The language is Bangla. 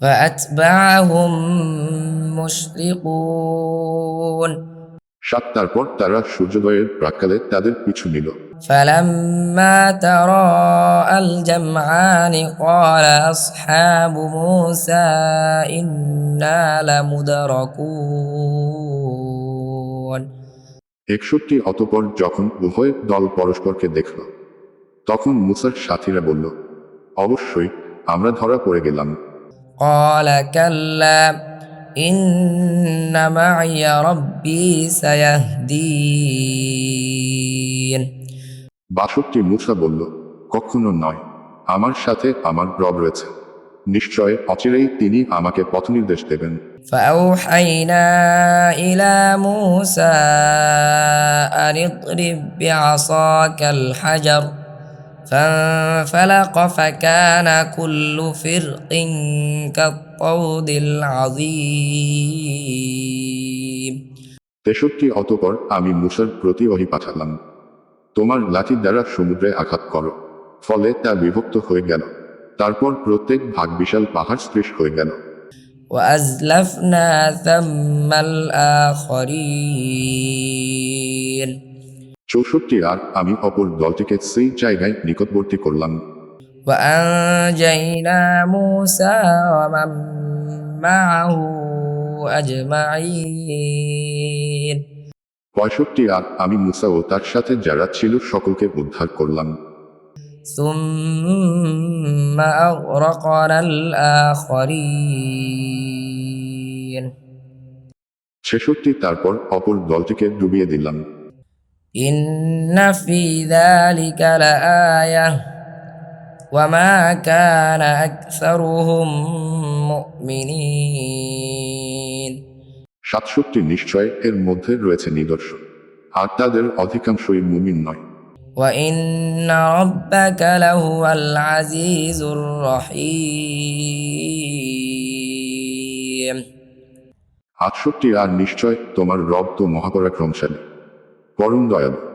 فأتبعهم مشرقون সাত তারপর তারা সূর্যোদয়ের প্রাক্কালে তাদের পিছু নিল فلما تراءى الجمعان قال أصحاب موسى إنا لمدركون একষট্টি অতপর যখন উভয় দল পরস্পরকে দেখল তখন মুসার সাথীরা বলল অবশ্যই আমরা ধরা পড়ে গেলাম قال كلا إن معي ربي سيهدين বাষট্টি মুসা বলল কখনো নয় আমার সাথে আমার রব রয়েছে নিশ্চয় অচিরেই তিনি আমাকে পথ নির্দেশ দেবেন فأوحينا إلى موسى أن اضرب بعصاك الحجر فانفلق فكان كل فرق كالطود العظيم তেষট্টি অতপর আমি মুসার প্রতি ওহি পাঠালাম তোমার লাঠি দ্বারা সমুদ্রে আঘাত করো ফলে তা বিভক্ত হয়ে গেল তারপর প্রত্যেক ভাগ বিশাল পাহাড় সৃষ্ট হয়ে গেল وأزلفنا ثم الآخرين চৌষট্টি আর আমি অপর দলটিকে সেই জায়গায় নিকটবর্তী করলাম وأنجينا موسى ومن معه أجمعين পঁয়ষট্টি আর আমি মুসা ও তার সাথে যারা ছিল সকলকে উদ্ধার করলাম ثم أغرقنا الآخرين ছেষট্টি তারপর অপর দলটিকে ডুবিয়ে দিলাম إن في ذلك لآية وما كان أكثرهم مؤمنين সাতষট্টি নিশ্চয় এর মধ্যে রয়েছে নিদর্শন আর তাদের অধিকাংশই মুমিন নয় وإن ربك لهو العزيز الرحيم আটষট্টি আর নিশ্চয় তোমার রব তো মহাপরাক্রমশালী পরম দয়ালু